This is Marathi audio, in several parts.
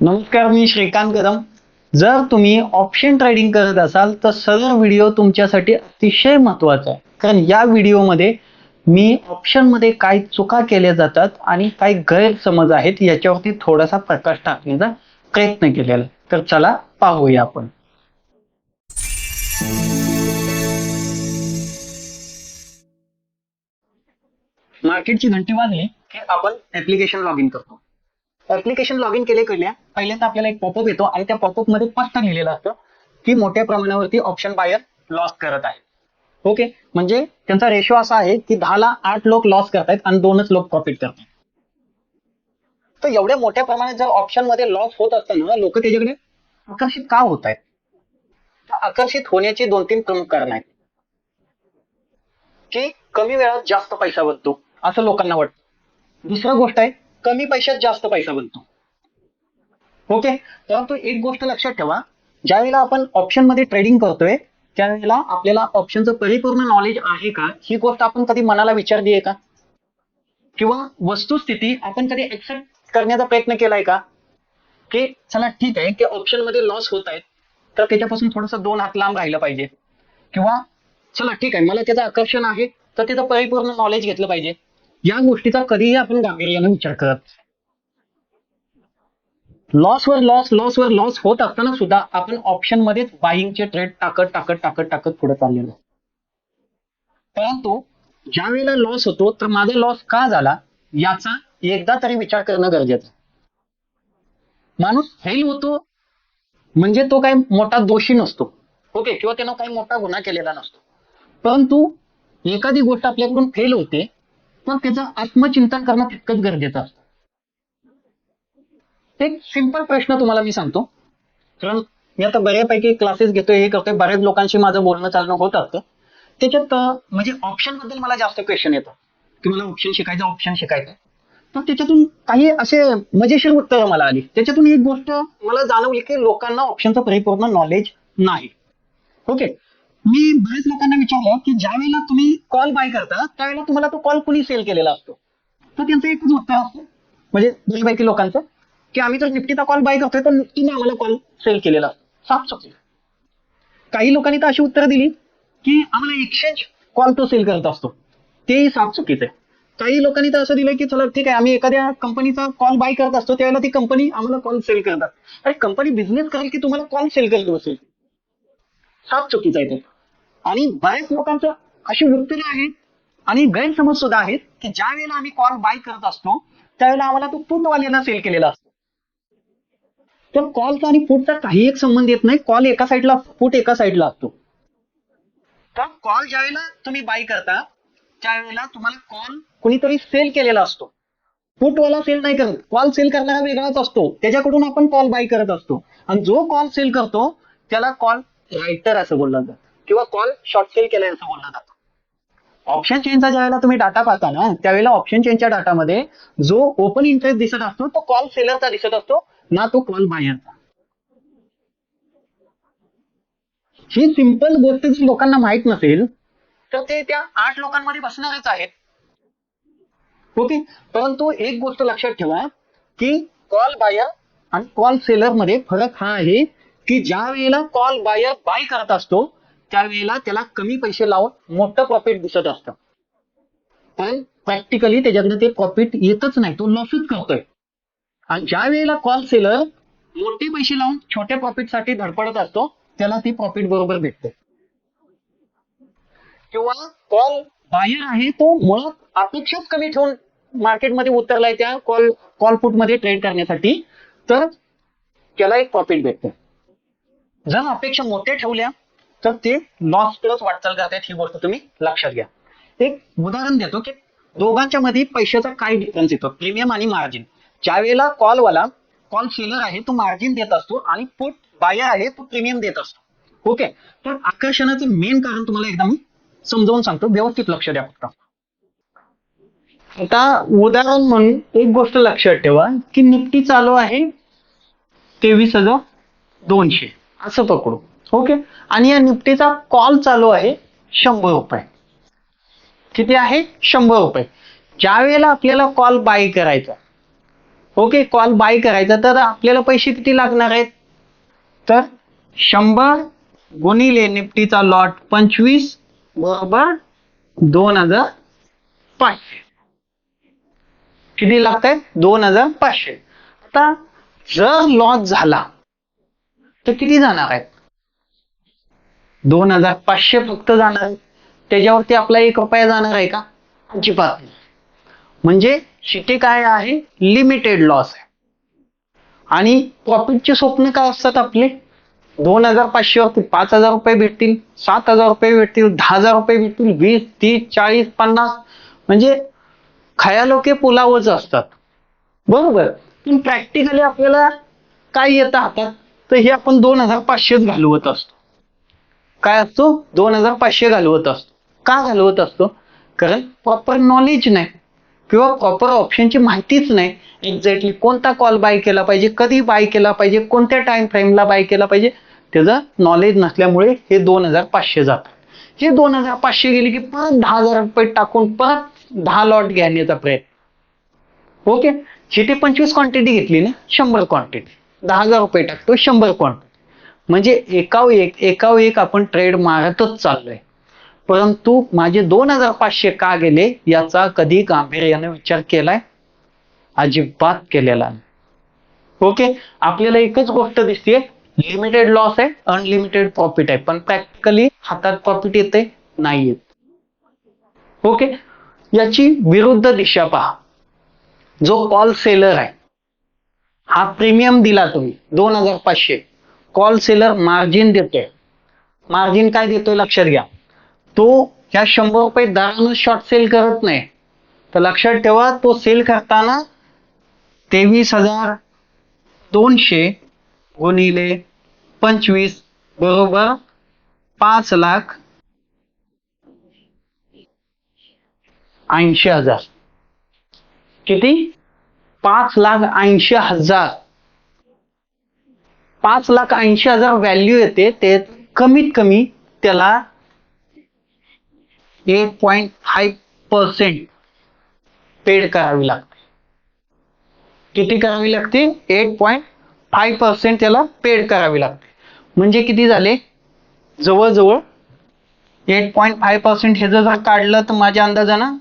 नमस्कार मी श्रीकांत कदम. जर तुम्ही ऑप्शन ट्रेडिंग करत असाल तर सदर व्हिडिओ तुमच्यासाठी अतिशय महत्त्वाचा आहे. कारण या व्हिडिओमध्ये मी ऑप्शनमध्ये काय चुका केल्या जातात आणि काय गैरसमज आहेत याच्यावरती थोडासा प्रकाश टाकण्याचा प्रयत्न केलेला तर चला पाहूया आपण. मार्केटची घंटी वाजली की आपण ऍप्लिकेशन लॉग इन करतो. ऍप्लिकेशन लॉग इन केले केल्या पहिल्यांदा आपल्याला एक पॉपअप येतो आणि त्या पॉपअपमध्ये स्पष्ट लिहिलेलं असतं की मोठ्या प्रमाणावरती ऑप्शन बायर लॉस करत आहे ओके म्हणजे त्यांचा रेशो असा आहे की दहाला आठ लोक लॉस करतायत आणि दोनच लोक प्रॉफिट करतात तर एवढ्या मोठ्या प्रमाणात जर ऑप्शनमध्ये लॉस होत असताना लोक त्याच्याकडे आकर्षित का होत आहेत? आकर्षित होण्याची दोन तीन प्रमुख कारण आहेत. की कमी वेळात जास्त पैसा बनतो असं लोकांना वाटतं. दुसरं गोष्ट आहे कमी पैशात जास्त पैसा बनतो. ओके परंतु एक गोष्ट लक्षात ठेवा. ज्यावेळेला आपण ऑप्शनमध्ये ट्रेडिंग करतोय त्यावेळेला आपल्याला ऑप्शनचं परिपूर्ण नॉलेज आहे का? ही गोष्ट आपण कधी मनाला विचारली आहे का? किंवा वस्तुस्थिती आपण कधी एक्सेप्ट करण्याचा प्रयत्न केलाय का? की चला ठीक आहे की ऑप्शनमध्ये लॉस होत आहेत तर त्याच्यापासून थोडस दोन हात लांब राहिलं पाहिजे. किंवा चला ठीक आहे मला त्याचं आकर्षण आहे तर त्याचं परिपूर्ण नॉलेज घेतलं पाहिजे. या गोष्टीचा कधीही आपण गांभीर्याने विचार करत लॉस वर लॉस लॉस वर लॉस होत असताना सुद्धा आपण ऑप्शन मध्येच बाईंगचे ट्रेड टाकत टाकत टाकत टाकत पुढे चाललेलो. परंतु ज्या वेळेला लॉस होतो तर माझा लॉस का झाला याचा एकदा तरी विचार करणं गरजेचं. माणूस फेल होतो म्हणजे तो काही मोठा दोषी नसतो. ओके किंवा त्यानं काही मोठा गुन्हा केलेला नसतो. परंतु एखादी गोष्ट आपल्याकडून फेल होते तर त्याचं आत्मचिंतन करणं तितकंच गरजेचं असतं. एक सिंपल प्रश्न तुम्हाला मी सांगतो. कारण मी आता बऱ्यापैकी क्लासेस घेतोय हे करतोय बऱ्याच लोकांशी माझं बोलणं चालणं होत असतं. त्याच्यात म्हणजे ऑप्शनबद्दल मला जास्त क्वेश्चन येतं. की मला ऑप्शन शिकायचं ऑप्शन शिकायचं. तर त्याच्यातून काही असे मजेशीर उत्तरं मला आली. त्याच्यातून एक गोष्ट मला जाणवली की लोकांना ऑप्शनचं परिपूर्ण नॉलेज नाही. ओके मी बऱ्याच लोकांना विचारलं की ज्या वेळेला तुम्ही कॉल बाय करता त्यावेळेला तुम्हाला तो कॉल कुणी सेल केलेला असतो? तर त्यांचं एकच उत्तर असतं. म्हणजे बऱ्यापैकी लोकांचं की आम्ही जर निफ्टीचा कॉल बाय करतोय तर निफ्टीने आम्हाला कॉल सेल केलेला. साफ चुकी काही लोकांनी तर अशी उत्तरं दिली की आम्हाला एक्सचेंज कॉल तो सेल करत असतो. तेही साफ चुकीचं आहे. काही लोकांनी तर असं दिलं की चला ठीक आहे आम्ही एखाद्या कंपनीचा कॉल बाय करत असतो त्यावेळेला ती कंपनी आम्हाला कॉल सेल करतात. अरे कंपनी बिझनेस करेल की तुम्हाला कॉल सेल करत बसेल? साफ चुकीचं आहे ते. आणि बऱ्याच लोकांचं अशी उत्तरं आहेत आणि गैरसमज सुद्धा आहेत की ज्या वेळेला आम्ही कॉल बाय करत असतो त्यावेळेला आम्हाला तो पुटवाल्याला सेल केलेला असतो. तर कॉलचा आणि फूटचा काही एक संबंध येत नाही. कॉल एका साईडला फूट एका साईडला असतो. तर कॉल ज्या वेळेला तुम्ही बाय करता त्यावेळेला तुम्हाला कॉल कुणीतरी सेल केलेला असतो. फूटवाला सेल नाही करत. कॉल सेल करणारा वेगळाच असतो. त्याच्याकडून आपण कॉल बाय करत असतो. आणि जो कॉल सेल करतो त्याला कॉल रायटर असं बोललं जातं. किंवा कॉल शॉर्ट सेल केलाय असं बोललं जातं. ऑप्शन चेनचा ज्यावेळेला तुम्ही डाटा पाहता ना त्यावेळेला ऑप्शन चेनच्या डाटामध्ये जो ओपन इंटरेस्ट दिसत असतो तो कॉल सेलरचा दिसत असतो ना तो कॉल बायरचा ही सिंपल गोष्ट जर लोकांना माहीत नसेल तर ते त्या आठ लोकांमध्ये बसणारच आहेत. ओके? परंतु एक गोष्ट लक्षात ठेवा की कॉल बायर आणि कॉल सेलरमध्ये फरक हा आहे की ज्या वेळेला कॉल बायर बाय करत असतो त्यावेळेला त्याला कमी पैसे लावून मोठं प्रॉफिट दिसत असतं. पण प्रॅक्टिकली त्याच्याकडे ते प्रॉफिट येतच नाही. तो लॉसच करतोय. आणि ज्या वेळेला कॉल सेलर मोठे पैसे लावून छोट्या प्रॉफिटसाठी धडपडत असतो त्याला ते प्रॉफिट बरोबर भेटते. किंवा कॉल बाहेर आहे तो मुळात अपेक्षाच कमी ठेवून मार्केटमध्ये उतरलाय त्या कॉल कॉल फुटमध्ये ट्रेड करण्यासाठी तर त्याला एक प्रॉफिट भेटतं. जर अपेक्षा मोठ्या ठेवल्या तर ते लॉस प्लस वाटचाल करतात ही गोष्ट तुम्ही लक्षात घ्या. एक उदाहरण देतो की दोघांच्या मध्ये पैशाचा काय डिफरन्स येतो? प्रीमियम आणि मार्जिन ज्या वेळेला कॉलवाला कॉल सेलर आहे तो मार्जिन देत असतो आणि पुट बायर आहे तो प्रीमियम देत असतो. ओके तर आकर्षणाचं मेन कारण तुम्हाला एकदा मी समजावून सांगतो. व्यवस्थित लक्ष द्या फक्त. आता उदाहरण म्हणून एक गोष्ट लक्षात ठेवा की निफ्टी चालू आहे तेवीस हजार दोनशे. असं पकडू. ओके? आणि या निफ्टीचा कॉल चालू आहे शंभर रुपये. किती आहे? शंभर रुपये. ज्या वेळेला आपल्याला कॉल बाय करायचा ओके? कॉल बाय करायचा तर आपल्याला पैसे किती लागणार आहेत? तर शंभर गुणिले निफ्टीचा लॉट पंचवीस बरोबर दोन हजार पाचशे. किती लागत आहेत दोन हजार पाचशे. आता जर लॉस झाला तर किती जाणार आहेत? दोन हजार पाचशे फक्त जाणार आहेत त्याच्यावरती आपला एक रुपया जाणार आहे का? अजिबात नाही. म्हणजे शिटी काय आहे? लिमिटेड लॉस आहे. आणि प्रॉफिटचे स्वप्न काय असतात आपले? दोन हजार पाचशेवरती पाच हजार रुपये भेटतील सात हजार रुपये भेटतील दहा हजार रुपये भेटतील वीस तीस चाळीस पन्नास. म्हणजे खयालोके पुलावच असतात. बरोबर. पण प्रॅक्टिकली आपल्याला काय येतं हातात? तर हे आपण दोन हजार पाचशेच घालवत असतो. काय असतो? दोन हजार पाचशे घालवत असतो. का घालवत असतो? कारण प्रॉपर नॉलेज नाही. किंवा प्रॉपर ऑप्शनची माहितीच नाही. एक्झॅक्टली कोणता कॉल बाय केला पाहिजे कधी बाय केला पाहिजे कोणत्या टाइम फ्रेमला बाय केला पाहिजे त्याचं नॉलेज नसल्यामुळे हे दोन हजार पाचशे जातात हे दोन हजार पाचशे गेले की परत दहा हजार रुपये टाकून परत दहा लॉट घेण्याचा प्रयत्न. ओके जिथे पंचवीस क्वांटिटी घेतली ना शंभर क्वांटिटी दहा हजार रुपये टाकतो शंभर क्वांटिटी म्हणजे एकाव एक एकाव एक आपण ट्रेड मारतच चाललोय. परंतु माझे दोन हजार पाचशे का गेले याचा कधी गांभीर्याने विचार केलाय? अजिबात केलेला ओके? आपल्याला एकच गोष्ट दिसते लिमिटेड लॉस आहे अनलिमिटेड प्रॉफिट आहे. पण प्रॅक्टिकली हातात प्रॉफिट येते नाही येत. ओके? याची विरुद्ध दिशा पहा. जो कॉल सेलर आहे हा प्रीमियम दिला तुम्ही दोन हजार पाचशे. कॉल सेलर मार्जिन देतोय. मार्जिन काय देतोय लक्षात घ्या. तो ह्या शंभर रुपये दरानं शॉर्ट सेल करत नाही. तर लक्षात ठेवा तो सेल करताना तेवीस हजार दोनशे गुणिले पंचवीस बरोबर पाच लाख ऐंशी हजार. किती? पाच लाख ऐंशी हजार. पाच लाख ऐंशी हजार व्हॅल्यू येते. ते कमीत कमी त्याला eight point five percent paid करावी लागते. किती करावी लागते? एट पॉईंट फाईव्ह पर्सेंट त्याला पेड करावी लागते. म्हणजे किती झाले? जवळजवळ एट पॉईंट फाईव्ह पर्सेंट हे जर काढलं तर माझ्या अंदाजानं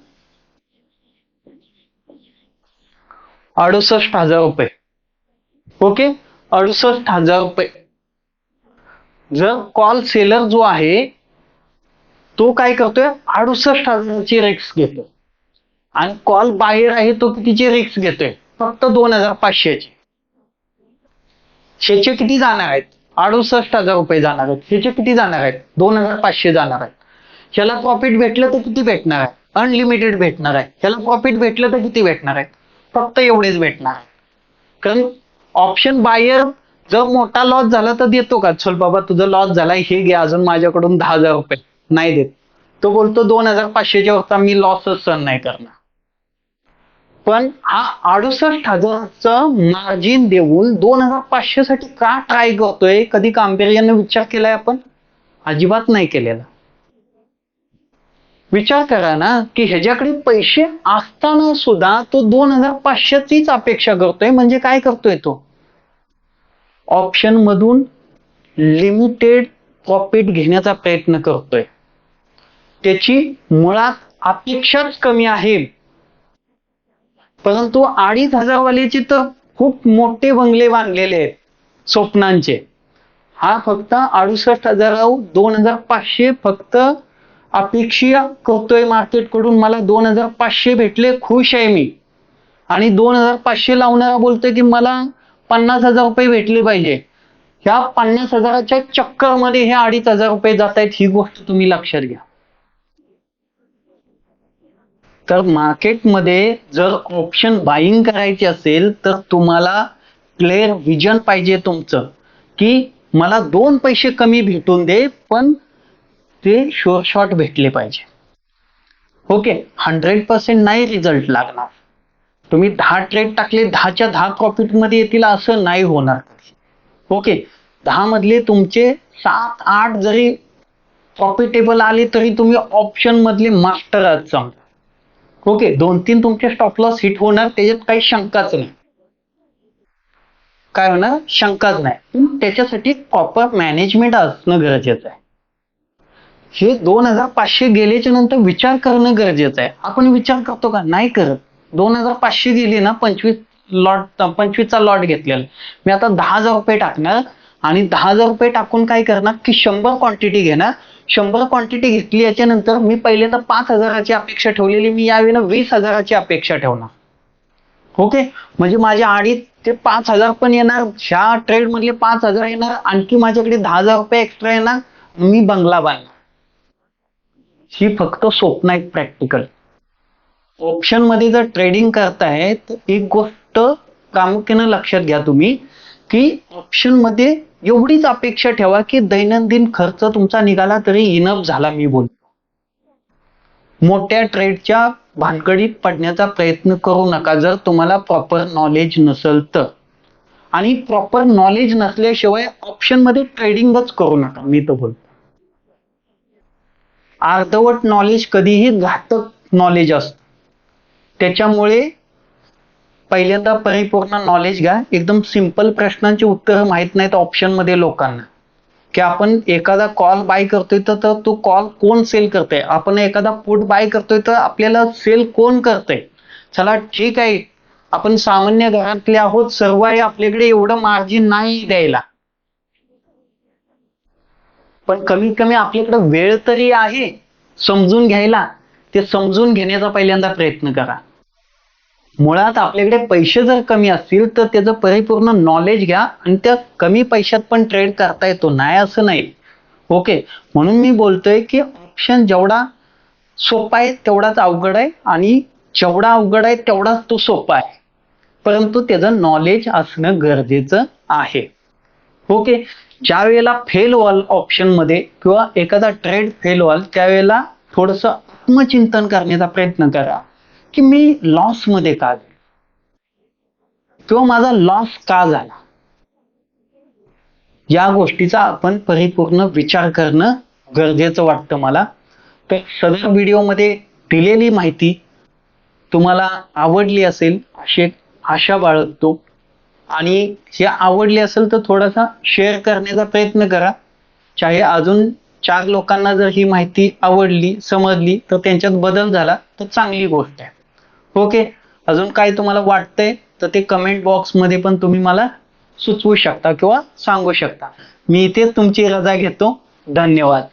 अडुसष्ट हजार रुपये. ओके? अडुसष्ट हजार रुपये. जर कॉल सेलर जो आहे तो काय करतोय? अडुसष्ट हजारची रिक्स घेतोय. आणि कॉल बाहेर आहे तो कितीची रिक्स घेतोय? फक्त दोन हजार पाचशेची. ह्याचे किती जाणार आहेत? अडुसष्ट हजार रुपये जाणार आहेत. ह्याचे किती जाणार आहेत? दोन हजार पाचशे जाणार आहेत. ह्याला प्रॉफिट भेटलं तर किती भेटणार आहे? अनलिमिटेड भेटणार आहे. ह्याला प्रॉफिट भेटलं तर किती भेटणार आहे? फक्त एवढेच भेटणार आहे. कारण ऑप्शन बायर जर मोठा लॉस झाला तर देतो का? चल बाबा तुझा लॉस झालाय हे घे अजून माझ्याकडून दहा हजार रुपये. नाही देत. तो बोलतो दोन हजार पाचशेच्या वरचा मी लॉसच सहन नाही करणार. पण हा अडुसष्ट हजारचं मार्जिन देऊन दोन हजार पाचशे साठी का ट्राय करतोय? कधी कांबेरियाने विचार केलाय आपण? अजिबात नाही केलेला. विचार करा ना की ह्याच्याकडे पैसे असताना सुद्धा तो दोन हजार पाचशेचीच अपेक्षा करतोय म्हणजे काय करतोय तो? ऑप्शन मधून लिमिटेड प्रॉफिट घेण्याचा प्रयत्न करतोय. त्याची मुळात अपेक्षाच कमी आहे. परंतु अडीच हजार वाल्याचे तर खूप मोठे बंगले बांधलेले आहेत स्वप्नांचे. हा फक्त अडुसष्ट हजारावर दोन हजार पाचशे फक्त अपेक्षा करतोय मार्केटकडून मला दोन हजार पाचशे भेटले खुश आहे मी. आणि दोन हजार पाचशे लावणारा बोलतोय की मला पन्नास हजार रुपये भेटले पाहिजे. ह्या पन्नास हजाराच्या चक्करमध्ये हे अडीच हजार रुपये जात आहेत ही गोष्ट तुम्ही लक्षात घ्या. तर मार्केटमध्ये जर ऑप्शन बाईंग करायची असेल तर तुम्हाला क्लिअर विजन पाहिजे तुमचं की मला दोन पैसे कमी भेटून दे पण ते शॉर्ट शॉट भेटले पाहिजे. ओके हंड्रेड पर्सेंट नाही रिझल्ट लागणार. तुम्ही दहा ट्रेड टाकले दहाच्या दहा प्रॉफिटमध्ये येतील असं नाही होणार. ओके. दहा मधले तुमचे सात आठ जरी प्रॉफिटेबल आले तरी तुम्ही ऑप्शन मधले मास्टर आहात समजा. ओके. दोन तीन तुमचे स्टॉप लॉस हिट होणार त्याच्यात काही शंकाच नाही. काय होणार? शंकाच नाही. त्याच्यासाठी प्रॉपर मॅनेजमेंट असणं गरजेचं आहे. हे दोन हजार पाचशे गेल्याच्यानंतर विचार करणं गरजेचं आहे. आपण विचार करतो का? नाही करत. दोन हजार पाचशे गेली ना पंचवीस लॉट पंचवीसचा लॉट घेतलेला. मी आता दहा हजार रुपये टाकणार आणि दहा हजार रुपये टाकून काय करणार की शंभर क्वांटिटी घेणार. शंभर क्वांटिटी घेतली याच्यानंतर मी पहिल्यांदा पाच हजाराची अपेक्षा ठेवलेली मी यावेळेला वीस हजाराची अपेक्षा ठेवणार. ओके? म्हणजे माझ्या आडीत ते पाच हजार पण येणार. ह्या ट्रेड मधले पाच हजार येणार आणखी माझ्याकडे दहा हजार रुपये एक्स्ट्रा येणार मी बंगला बांधणार. ही फक्त स्वप्न आहेत प्रॅक्टिकल ऑप्शनमध्ये जर ट्रेडिंग करताय एक गोष्ट प्रामुख्यानं लक्षात घ्या तुम्ही की ऑप्शनमध्ये एवढीच अपेक्षा ठेवा की दैनंदिन खर्च तुमचा निघाला तरी इनफ झाला मी बोलतो. मोठ्या ट्रेडच्या भानगडीत पडण्याचा प्रयत्न करू नका जर तुम्हाला प्रॉपर नॉलेज नसेल तर. आणि प्रॉपर नॉलेज नसल्याशिवाय ऑप्शनमध्ये ट्रेडिंगच करू नका मी तर बोलतो. अर्धवट नॉलेज कधीही घातक नॉलेज असतं. त्याच्यामुळे पहिल्यांदा परिपूर्ण नॉलेज घ्या. एकदम सिंपल प्रश्नांची उत्तरं माहीत नाहीत ऑप्शनमध्ये लोकांना. की आपण एखादा कॉल बाय करतोय तर तो कॉल कोण सेल करतोय? आपण एखादा पुट बाय करतोय तर आपल्याला सेल कोण करते चला ठीक आहे. आपण सामान्य घरातले आहोत. सर्व आहे आपल्याकडे एवढं मार्जिन नाही द्यायला. पण कमीत कमी आपल्याकडे वेळ तरी आहे समजून घ्यायला. ते समजून घेण्याचा पहिल्यांदा प्रयत्न करा. मुळात आपल्याकडे पैसे जर कमी असतील तर त्याचं परिपूर्ण नॉलेज घ्या आणि त्या कमी पैशात पण ट्रेड करता येतो. नाही असं नाही. ओके म्हणून मी बोलतोय की ऑप्शन जेवढा सोपा आहे तेवढाच अवघड आहे आणि जेवढा अवघड आहे तेवढाच तो सोपा आहे. परंतु त्याचं नॉलेज असणं गरजेचं आहे. ओके ज्या वेळेला फेल व्हाल ऑप्शनमध्ये किंवा एखादा ट्रेड फेल व्हाल त्यावेळेला थोडंसं आत्मचिंतन करण्याचा प्रयत्न करा की मी लॉसमध्ये का झालो किंवा माझा लॉस का झाला? या गोष्टीचा आपण परिपूर्ण विचार करणं गरजेचं वाटतं मला. तर सदर व्हिडिओमध्ये दिलेली माहिती तुम्हाला आवडली असेल अशी एक आशा बाळगतो. आणि हे आवडली असेल तर थोडासा शेअर करण्याचा प्रयत्न करा. चाहे अजून चार लोकांना जर ही माहिती आवडली समजली तर त्यांच्यात बदल झाला तर चांगली गोष्ट आहे. ओके? अजून काय तुम्हाला वाटतंय? तर ते कमेंट बॉक्समध्ये पण तुम्ही मला सुचवू शकता किंवा सांगू शकता. मी इथेच तुमची रजा घेतो. धन्यवाद.